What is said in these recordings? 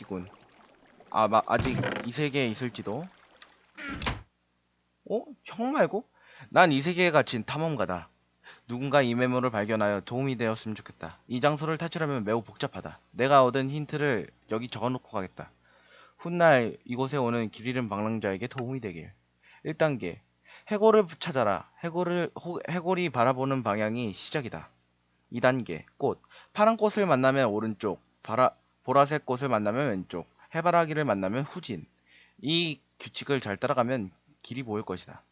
이군. 아, 마, 아직 이 세계에 있을지도. 어? 형 말고? 난 이 세계에 갇힌 탐험가다. 누군가 이 메모를 발견하여 도움이 되었으면 좋겠다. 이 장소를 탈출하면 매우 복잡하다. 내가 얻은 힌트를 여기 적어놓고 가겠다. 훗날 이곳에 오는 길 잃은 방랑자에게 도움이 되길. 1단계. 해골을 찾아라. 해골을, 호- 해골이 바라보는 방향이 시작이다. 2단계. 꽃. 파란 꽃을 만나면 오른쪽. 바라, 보라색 꽃을 만나면 왼쪽. 해바라기를 만나면 후진. 이 규칙을 잘 따라가면 길이 보일 것이다.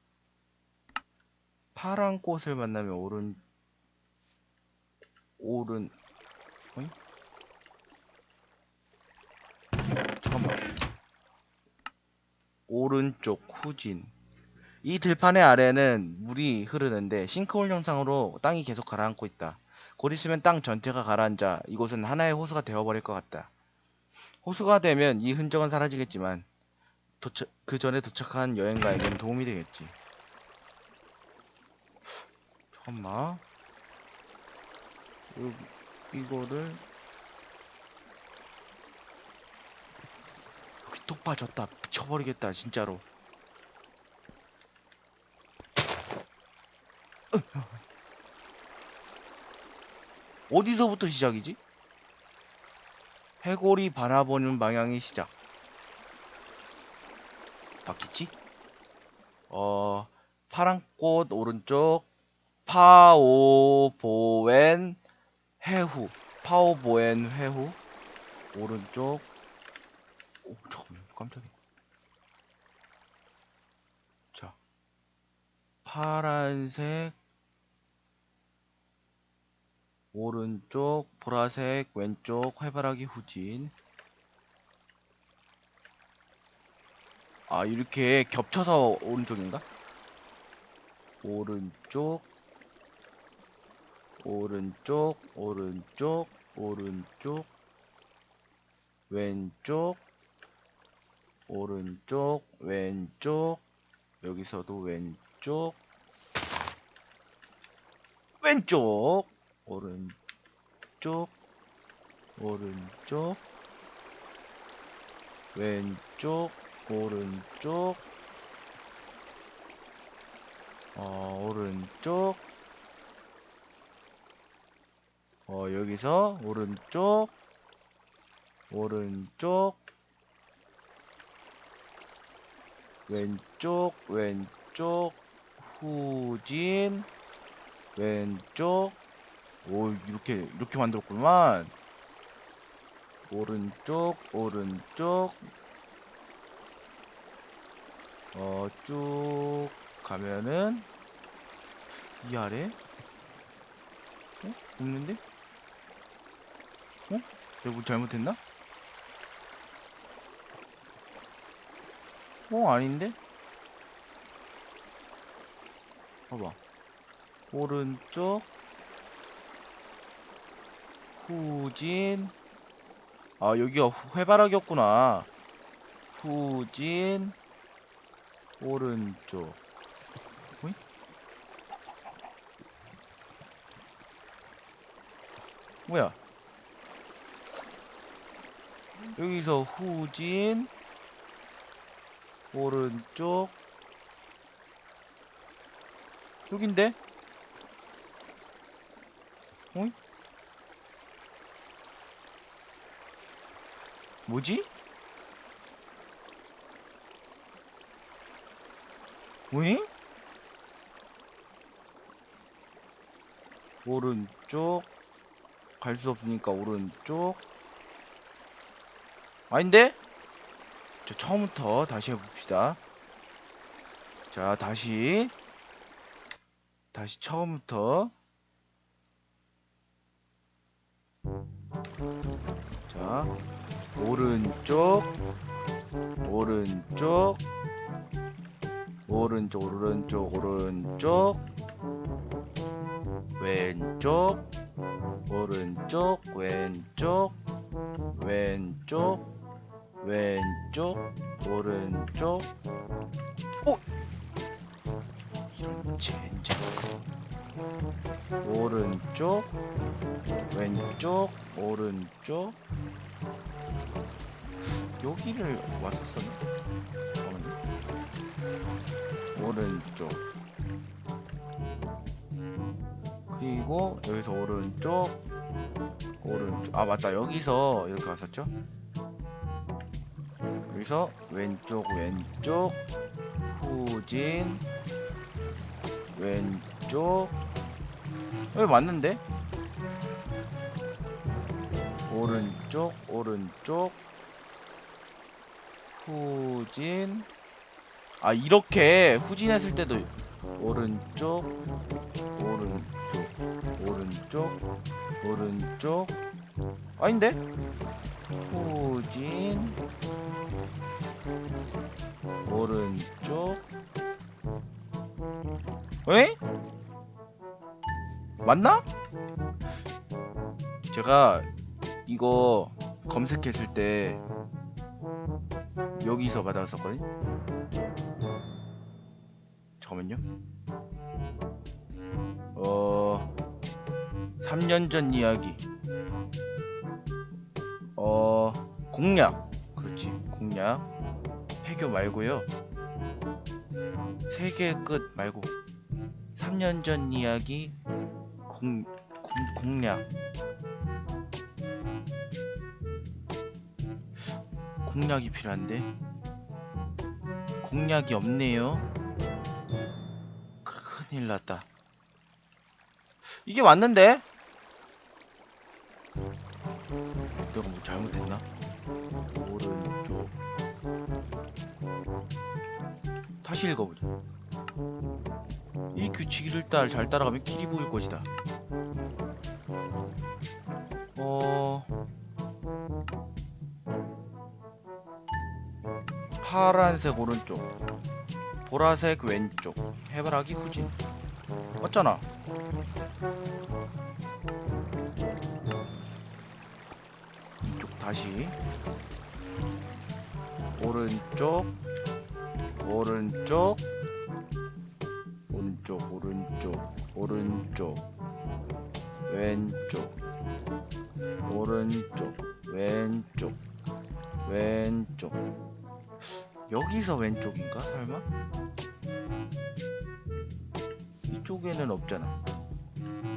파란 꽃을 만나면 오른 오른 어이? 잠깐만 오른쪽 후진 이 들판의 아래는 물이 흐르는데 싱크홀 형상으로 땅이 계속 가라앉고 있다. 곧 있으면 땅 전체가 가라앉아 이곳은 하나의 호수가 되어버릴 것 같다. 호수가 되면 이 흔적은 사라지겠지만 도착, 그 전에 도착한 여행가에겐 도움이 되겠지. 잠깐만. 요, 이거를 여기 톡 빠졌다. 미쳐버리겠다 진짜로. 어디서부터 시작이지? 해골이 바라보는 방향이 시작. 맞겠지? 어, 파란 꽃 오른쪽, 파오보엔 해후, 파오보엔 해후, 오른쪽, 오, 잠깐만, 깜짝이야. 자, 파란색, 오른쪽, 보라색, 왼쪽, 해바라기 후진. 아, 이렇게 겹쳐서 오른쪽인가? 오른쪽, 오른쪽, 오른쪽, 오른쪽, 왼쪽, 오른쪽, 왼쪽, 여기서도 왼쪽, 왼쪽, 오른쪽, 오른쪽, 왼쪽, 오른쪽, 어, 오른쪽, 어, 여기서 오른쪽, 오른쪽, 왼쪽, 왼쪽, 후진, 왼쪽, 오, 이렇게, 이렇게 만들었구만. 오른쪽, 오른쪽, 어, 쭉 가면은, 이 아래? 어? 없는데? 어? 내가 뭐 잘못했나? 어, 아닌데? 봐봐. 오른쪽, 후진, 아, 여기가 후- 해바라기였구나. 후진, 오른쪽. 뭐야? 여기서 후진, 오른쪽, 여긴데? 어이? 뭐지? 왜? 오른쪽 갈 수 없으니까 오른쪽 아닌데? 자 처음부터 다시 해봅시다 자 다시 다시 처음부터 자 오른쪽 오른쪽 오른쪽 오른쪽 오른쪽 왼쪽 오른쪽 왼쪽 왼쪽 왼쪽 오른쪽. 오! 이런 젠장. 오른쪽 왼쪽 오른쪽 여기를 왔었었나? 잠깐만요. 오른쪽. 그리고 여기서 오른쪽. 오른쪽. 아 맞다. 여기서 이렇게 왔었죠? 여기서 왼쪽 왼쪽 후진 왼쪽 여기 맞는데? 오른쪽 오른쪽 후진 아 이렇게 후진했을 때도 오른쪽 오른쪽 오른쪽 오른쪽 아닌데? 후진 오른쪽 에? 맞나? 제가 이거 검색했을 때 여기서 받았었거든요. 잠깐만요. 어 3년 전 이야기. 어 공략. 그렇지. 공략. 해교 말고요. 세계 끝 말고 3년 전 이야기 공, 공 공략. 공략이 필요한데 공략이 없네요. 큰일 났다. 이게 맞는데? 내가 뭐 잘못했나? 오른쪽. 다시 읽어보자. 이 규칙을 따, 잘 따라가면 길이 보일 것이다. 어. 파란색 오른쪽, 보라색 왼쪽, 해바라기 후진. 맞잖아. 이쪽 다시. 오른쪽, 오른쪽, 오른쪽, 오른쪽, 오른쪽, 왼쪽, 오른쪽, 왼쪽, 왼쪽. 여기서 왼쪽인가? 설마? 이쪽에는 없잖아.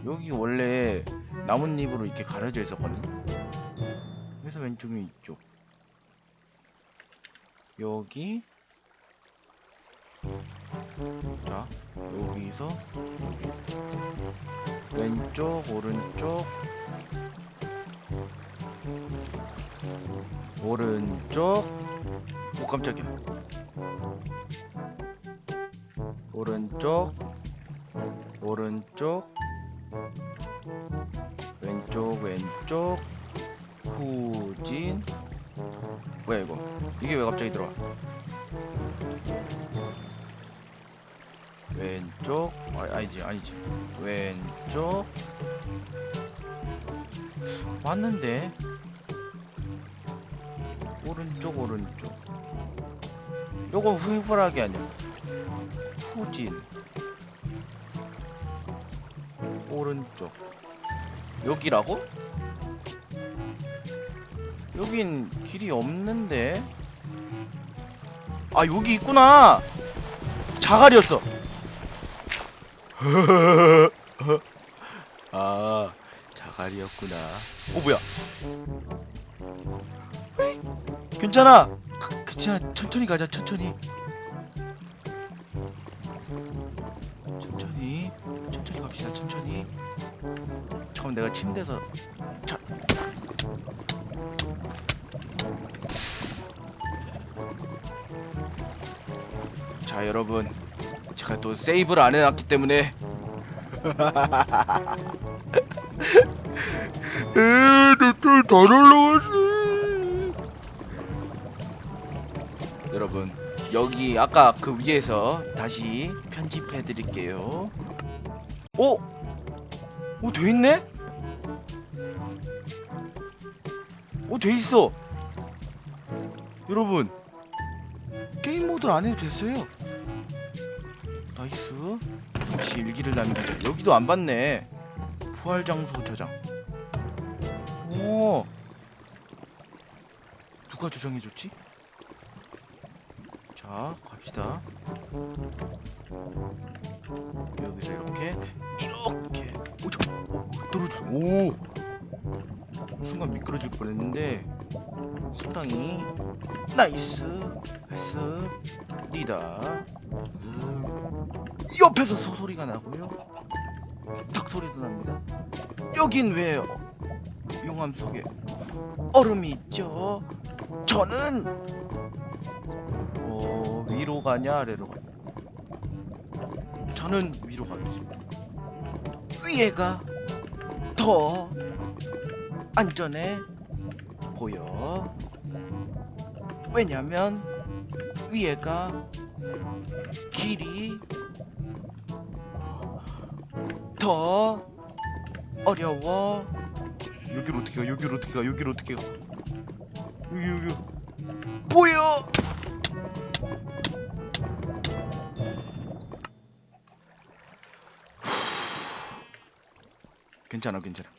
여기 원래 나뭇잎으로 이렇게 가려져 있었거든. 그래서 왼쪽이 이쪽. 여기. 자, 여기서 여기. 왼쪽, 오른쪽. 오른쪽. 오 깜짝이야. 오른쪽. 오른쪽. 왼쪽 왼쪽. 후진. 뭐야 이거? 이게 왜 갑자기 들어와? 왼쪽. 아, 아니지 아니지. 왼쪽. 맞는데 오른쪽 오른쪽. 요거 후불하게 아니야? 후진. 오른쪽. 여기라고? 여긴 길이 없는데. 아 여기 있구나! 자갈이었어. 아 자갈이었구나. 어 뭐야 괜찮아. 가- 괜찮아. 천천히 가자 천천히. 천천히. 천천히 갑시다 천천히. 잠깐 내가 침대에서 자. 자 여러분. 제가 또 세이브를 안 해놨기 때문에. 에너또다 날라갔어 여기 아까 그 위에서 다시 편집해 드릴게요. 오! 오 돼있네? 오 돼있어. 여러분 게임 모드를 안 해도 됐어요. 나이스. 역시 일기를 남기자 여기도 안 봤네. 부활 장소 저장. 오. 누가 조정해줬지? 자 갑시다. 여기서 이렇게 이렇게. 오자 오 떨어져 오! 순간 미끄러질 뻔했는데 상당히 나이스. 했습니다. 옆에서 소소리가 나고요. 닭 소리도 납니다. 여긴 왜 용암 속에 얼음이 있죠? 저는 어 위로 가냐 아래로 가냐? 저는 위로 가겠습니다. 위에가 더 안전해 보여. 왜냐면 위에가 길이 더 어려워. 여기로 어떻게 가? 여기로 어떻게 가? 여기로 어떻게 가? 여기 여기 보여. 괜찮아 괜찮아.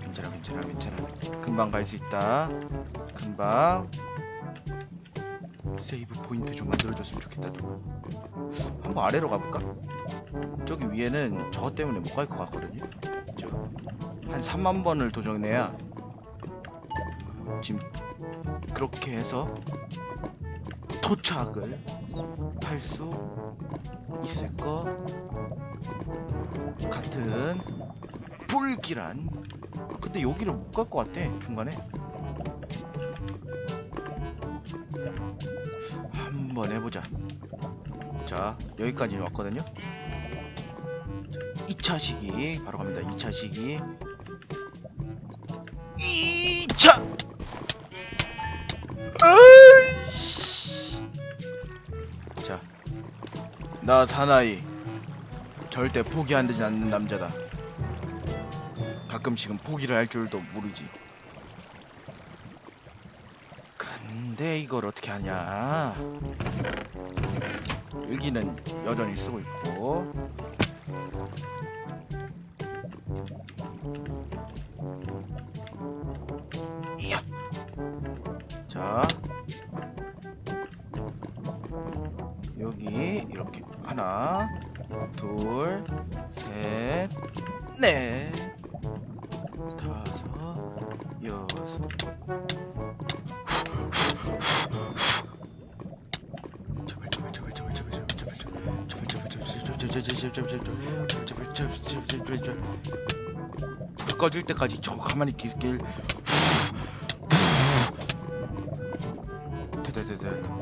괜찮아 괜찮아 괜찮아. 금방 갈 수 있다. 금방. 세이브 포인트 좀 만들어줬으면 좋겠다 또. 한번 아래로 가볼까? 저기 위에는 저것 때문에 못 갈 것 같거든요. 저한 3만 번을 도전해야 지금 그렇게 해서 도착을 할 수 있을 것 같은 불길한 근데 여기를 못 갈 것 같아 중간에. 한번 해보자. 자 여기까지 왔거든요. 2차 시기 바로 갑니다. 2차 시기 2차 자, 나 사나이 절대 포기하지 않는 남자다. 가끔씩은 포기를 할 줄도 모르지. 근데 이걸 어떻게 하냐? 일기는 여전히 쓰고 있고. 불 꺼질 때까지 저 가만히 있길. 됐다 됐다 됐다.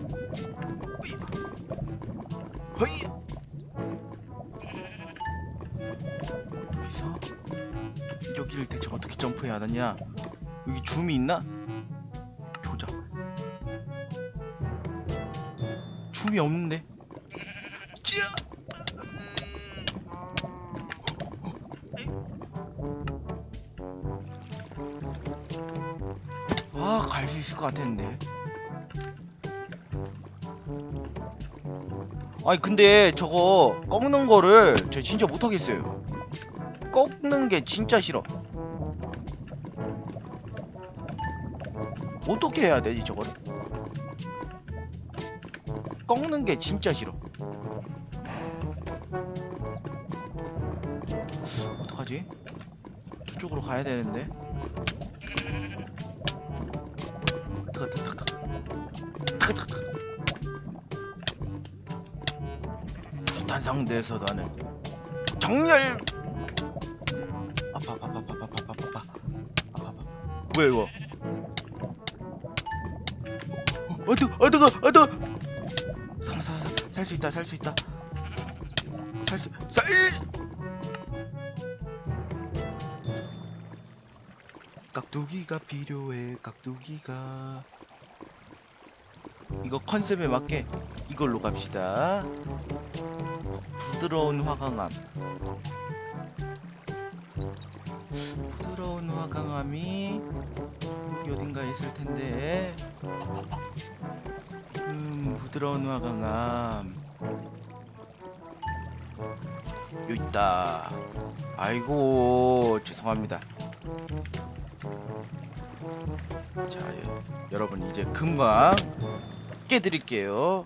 허이! 여기서? 여기를 대체 어떻게 점프해야 하느냐? 여기 줌이 있나? 조작. 줌이 없는데 갈 수 있을 것 같았는데. 아니 근데 저거 꺾는 거를 제가 진짜 못하겠어요. 꺾는 게 진짜 싫어. 어떻게 해야 되지 저거를? 꺾는 게 진짜 싫어. 어떡하지? 저쪽으로 가야 되는데 상대에서 나는 정렬. 아파 아파 아파 아파 아파 아파 아파 아파 아파 뭐야 이거? 어, 어떡 어떡? 어떡 살아 살아. 살 수 있다 살 수 있다. 살 수 살 깍두기가 필요해 깍두기가. 이거 컨셉에 맞게 이걸로 갑시다 부드러운 화강암. 부드러운 화강암이 여기 어딘가에 있을 텐데. 음 부드러운 화강암. 여기 있다. 아이고 죄송합니다. 자, 예, 여러분 이제 금방 깨드릴게요.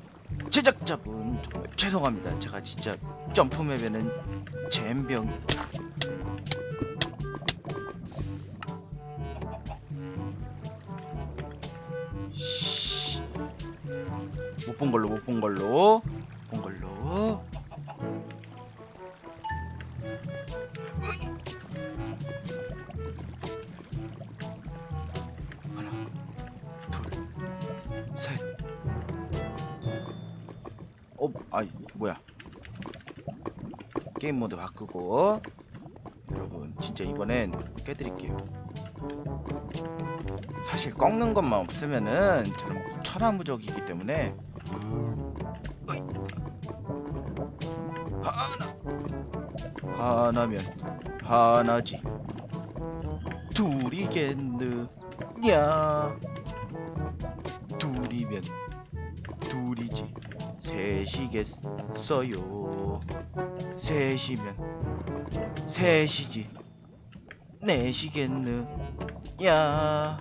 제작자분 정말 죄송합니다. 제가 진짜 점프맵에는 잼병. 못 본 걸로 못 본 걸로. 어, 아이 뭐야? 게임 모드 바꾸고 여러분 진짜 이번엔 깨드릴게요. 사실 꺾는 것만 없으면은 저는 천하무적이기 때문에. 하나 하나면 하나지 둘이겠느냐 둘이면 둘이지 셋이겠어요? 셋이면 셋이지. 넷이겠느냐? 자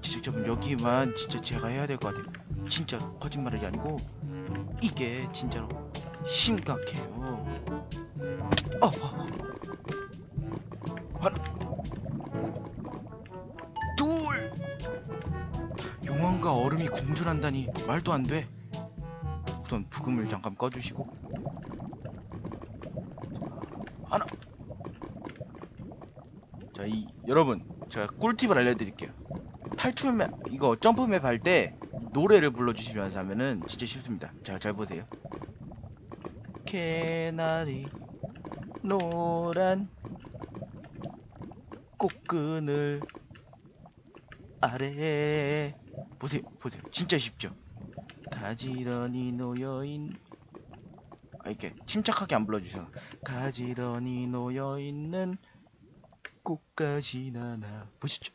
지식적으로 여기만 진짜 제가 해야 될 것 같아요. 진짜 거짓말이 아니고 이게 진짜로 심각해요. 어, 어. 하 얼음이 공존한다니 말도 안 돼. 우선 부금을 잠깐 꺼주시고. 하나. 자 이 여러분 제가 꿀팁을 알려드릴게요. 탈출맵 이거 점프맵 할 때 노래를 불러주시면서 하면은 진짜 쉽습니다. 자 잘 보세요. 개나리 노란 꽃끈을 아래 보세요 보세요. 진짜 쉽죠? 가지런히 놓여인 아 이렇게 침착하게 안 불러주셔서 가지런히 놓여있는 꽃까지 나나. 보시죠?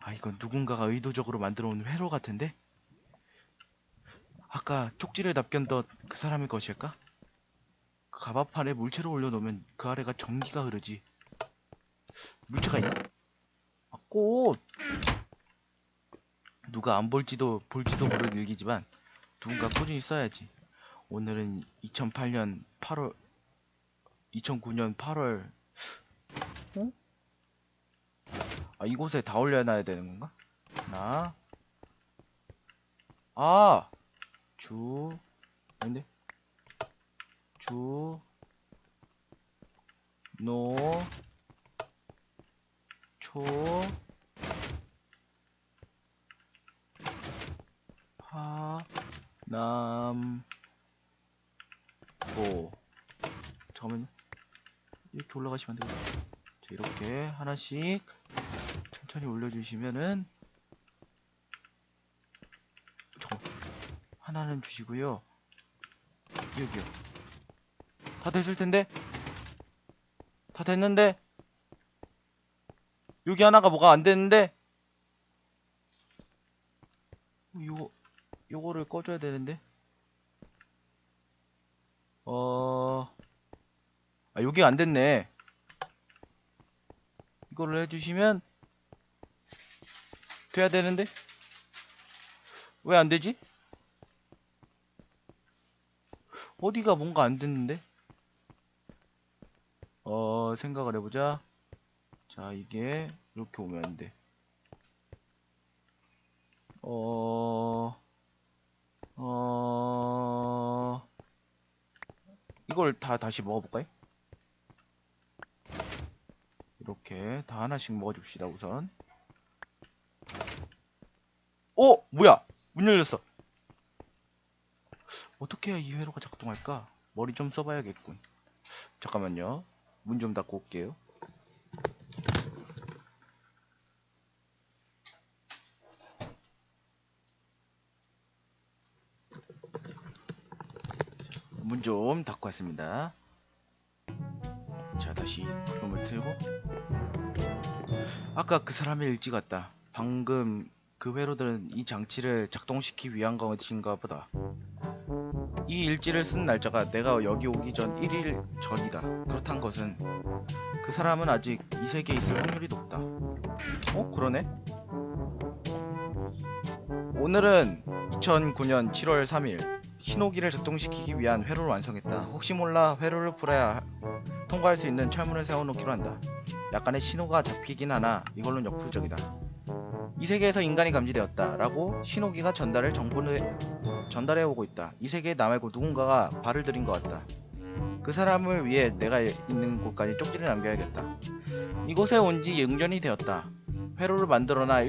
아 이건 누군가가 의도적으로 만들어 온 회로 같은데? 아까 쪽지를 남겼던 그 사람의 것일까? 그 가바판에 물체를 올려놓으면 그 아래가 전기가 흐르지. 물체가 있나? 아, 꽃! 누가 안 볼지도 볼지도 모르는 일기지만 누군가 꾸준히 써야지 오늘은 2008년 8월 2009년 8월 어? 아 이곳에 다 올려놔야 되는 건가? 하나 아! 주 아닌데? 주 노, 초, 남, 오. 잠깐만요. 이렇게 올라가시면 안 되겠다. 자, 이렇게 하나씩 천천히 올려주시면은, 잠깐 하나는 주시고요. 여기요. 다 됐을 텐데? 다 됐는데? 여기 하나가 뭐가 안 됐는데? 요거, 꺼줘야 되는데? 어, 아, 여기가 안 됐네. 이거를 해주시면, 돼야 되는데? 왜 안 되지? 어디가 뭔가 안 됐는데? 어, 생각을 해보자. 자, 이게, 이렇게 오면 안 돼. 어, 어, 이걸 다 다시 먹어볼까요? 이렇게 다 하나씩 먹어줍시다, 우선. 어? 뭐야? 문 열렸어. 어떻게 해야 이 회로가 작동할까? 머리 좀 써봐야겠군. 잠깐만요. 문 좀 닫고 올게요. 문 좀 닫고 왔습니다. 자, 다시 부름을 틀고. 아까 그 사람의 일지 같다. 방금 그 회로들은 이 장치를 작동시키기 위한 것인가 보다. 이 일지를 쓴 날짜가 내가 여기 오기 전 1일 전이다. 그렇단 것은 그 사람은 아직 이 세계에 있을 확률이 높다. 어? 그러네? 오늘은 2009년 7월 3일 신호기를 작동시키기 위한 회로를 완성했다. 혹시 몰라 회로를 풀어야 하- 통과할 수 있는 철문을 세워놓기로 한다. 약간의 신호가 잡히긴 하나 이걸로는 역부족이다. 이 세계에서 인간이 감지되었다. 라고 신호기가 전달을 정보를 전달해 오고 있다. 이 세계에 나 말고 누군가가 발을 들인 것 같다. 그 사람을 위해 내가 있는 곳까지 쪽지를 남겨야겠다. 이곳에 온 지 6년이 되었다. 회로를 만들어나